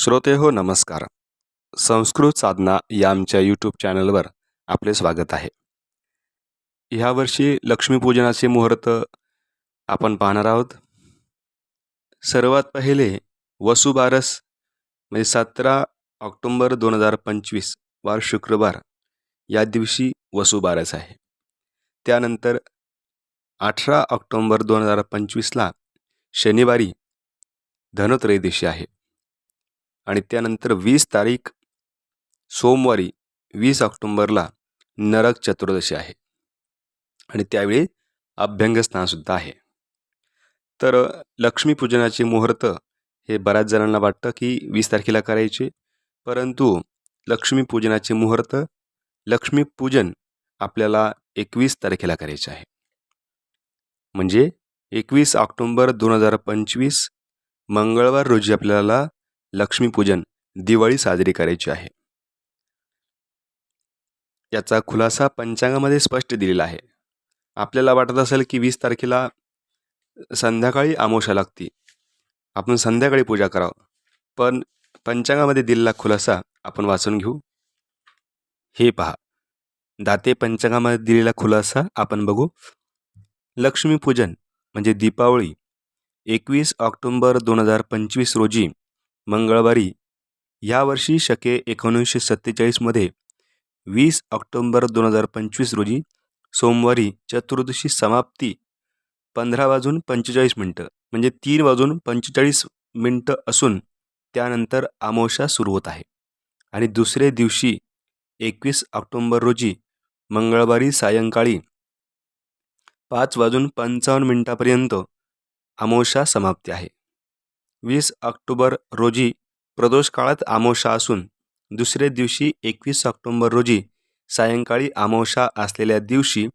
श्रोते हो नमस्कार. संस्कृत साधना या आमच्या यूट्यूब चॅनलवर आपले स्वागत आहे. ह्यावर्षी लक्ष्मीपूजनाचे मुहूर्त आपण पाहणार आहोत. सर्वात पहिले वसुबारस म्हणजे सतरा ऑक्टोंबर दोन हजार पंचवीस वार शुक्रवार या दिवशी वसुबारस आहे. त्यानंतर अठरा ऑक्टोंबर दोन हजार पंचवीसला शनिवारी धनोत्रयोदशी आहे. आणि त्यानंतर वीस तारीख सोमवारी वीस ऑक्टोंबरला नरक चतुर्दशी आहे. आणि त्यावेळी अभ्यंगस्नानसुद्धा आहे. तर लक्ष्मीपूजनाचे मुहूर्त हे बऱ्याच जणांना वाटतं की वीस तारखेला करायचे. परंतु लक्ष्मीपूजनाचे मुहूर्त लक्ष्मीपूजन आपल्याला एकवीस तारखेला करायचे आहे. म्हणजे एकवीस ऑक्टोंबर दोन हजार पंचवीस मंगळवार रोजी आपल्याला लक्ष्मीपूजन दिवाळी साजरी करायची आहे. याचा खुलासा पंचांगामध्ये स्पष्ट दिलेला आहे. आपल्याला वाटत असेल की वीस तारखेला संध्याकाळी आमोशा लागती. आपण संध्याकाळी पूजा करावं. पण पंचांगामध्ये दिलेला खुलासा आपण वाचून घेऊ. हे पहा. दाते पंचांगामध्ये दिलेला खुलासा आपण बघू. लक्ष्मीपूजन म्हणजे दीपावळी एकवीस ऑक्टोंबर दोन हजार पंचवीस रोजी मंगळवारी. यावर्षी शके एकोणीसशे सत्तेचाळीसमध्ये वीस ऑक्टोंबर दोन हजार पंचवीस रोजी सोमवारी चतुर्दशी समाप्ती पंधरा वाजून पंचेचाळीस मिनटं म्हणजे तीन वाजून पंचेचाळीस मिनटं असून त्यानंतर आमोशा सुरू होत आहे. आणि दुसरे दिवशी एकवीस ऑक्टोंबर रोजी मंगळवारी सायंकाळी पाच वाजून पंचावन्न मिनटापर्यंत आमोशा समाप्ती आहे. वीस ऑक्टोबर रोजी प्रदोष काळात आमोशा असून दुसऱ्या दिवशी एकवीस ऑक्टोंबर रोजी सायंकाळी आमोशा असलेल्या दिवशी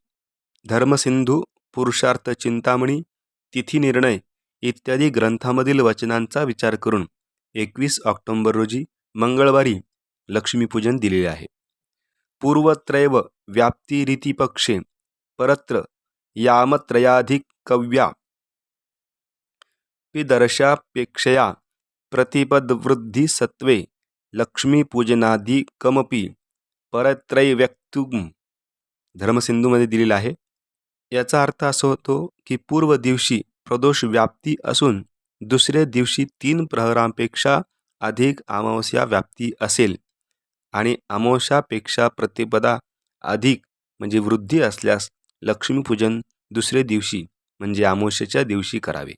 धर्मसिंधू पुरुषार्थ चिंतामणी तिथी निर्णय इत्यादी ग्रंथामधील वचनांचा विचार करून एकवीस ऑक्टोंबर रोजी मंगळवारी लक्ष्मीपूजन दिलेले आहे. पूर्वत्रैव व्याप्तिरीतिपक्षे परत्र यामत्रयाधिक कव्या पिदर्शापेक्षया प्रतिपदवृद्धिसत्त्वे लक्ष्मीपूजनाधिकमपि परत्रैव्यक्तुम धर्मसिंधूमध्ये दिलेला आहे. याचा अर्थ असा होतो की पूर्व दिवशी प्रदोष व्याप्ती असून दुसऱ्या दिवशी तीन प्रहरांपेक्षा अधिक अमावस्या व्याप्ती असेल आणि अमावस्यापेक्षा प्रतिपदा अधिक म्हणजे वृद्धी असल्यास लक्ष्मीपूजन दुसऱ्या दिवशी म्हणजे अमावस्येच्या दिवशी करावे.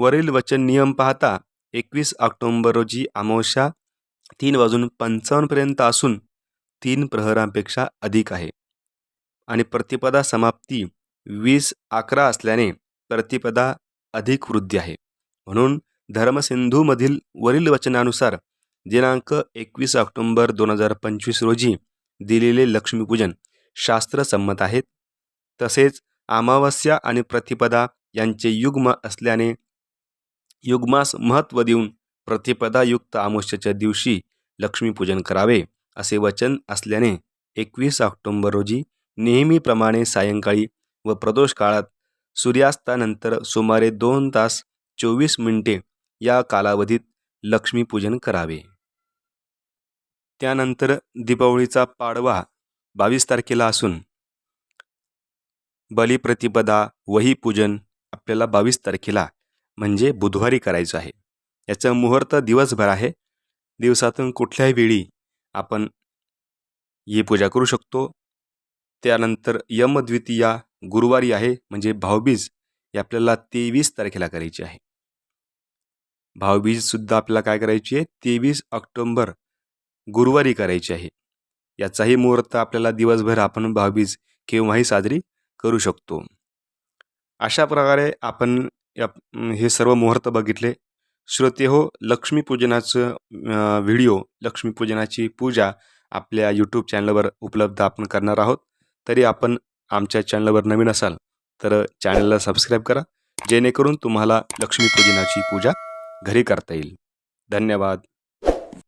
वरील वचन नियम पाहता एकवीस ऑक्टोंबर रोजी अमावस्या तीन वाजून पंचावन्नपर्यंत असून तीन प्रहरांपेक्षा अधिक आहे. आणि प्रतिपदा समाप्ती वीस अकरा असल्याने प्रतिपदा अधिक वृद्धी आहे. म्हणून धर्मसिंधूमधील वरील वचनानुसार दिनांक एकवीस ऑक्टोंबर दोन हजार पंचवीस रोजी दिलेले लक्ष्मीपूजन शास्त्रसंमत आहेत. तसेच अमावस्या आणि प्रतिपदा यांचे युग्म असल्याने युग्मास महत्त्व देऊन प्रतिपदायुक्त अमावस्येच्या दिवशी लक्ष्मीपूजन करावे असे वचन असल्याने एकवीस ऑक्टोंबर रोजी नेहमीप्रमाणे सायंकाळी व प्रदोष काळात सूर्यास्तानंतर सुमारे दोन तास चोवीस मिनिटे या कालावधीत लक्ष्मीपूजन करावे. त्यानंतर दीपावळीचा पाडवा बावीस तारखेला असून बलिप्रतिपदा वहीपूजन आपल्याला बावीस तारखेला म्हणजे बुधवारी करायचं आहे. याचं मुहूर्त दिवसभर आहे. दिवसातून कुठल्याही वेळी आपण ही पूजा करू शकतो. त्यानंतर यमद्वितीया गुरुवारी आहे म्हणजे भाऊबीज ही आपल्याला तेवीस तारखेला करायची आहे. भाऊबीजसुद्धा आपल्याला काय करायची आहे? तेवीस ऑक्टोंबर गुरुवारी करायची आहे. याचाही मुहूर्त आपल्याला दिवसभर आपण भाऊबीज केव्हाही साजरी करू शकतो. अशा प्रकारे आपण या हे सर्व मुहूर्त बघितले. श्रोते हो लक्ष्मीपूजनाचं व्हिडिओ लक्ष्मीपूजनाची पूजा आपल्या यूट्यूब चॅनलवर उपलब्ध आपण करणार आहोत. तरी आपण आमच्या चॅनलवर नवीन असाल तर चॅनलला सबस्क्राईब करा. जेणेकरून तुम्हाला लक्ष्मीपूजनाची पूजा घरी करता येईल. धन्यवाद.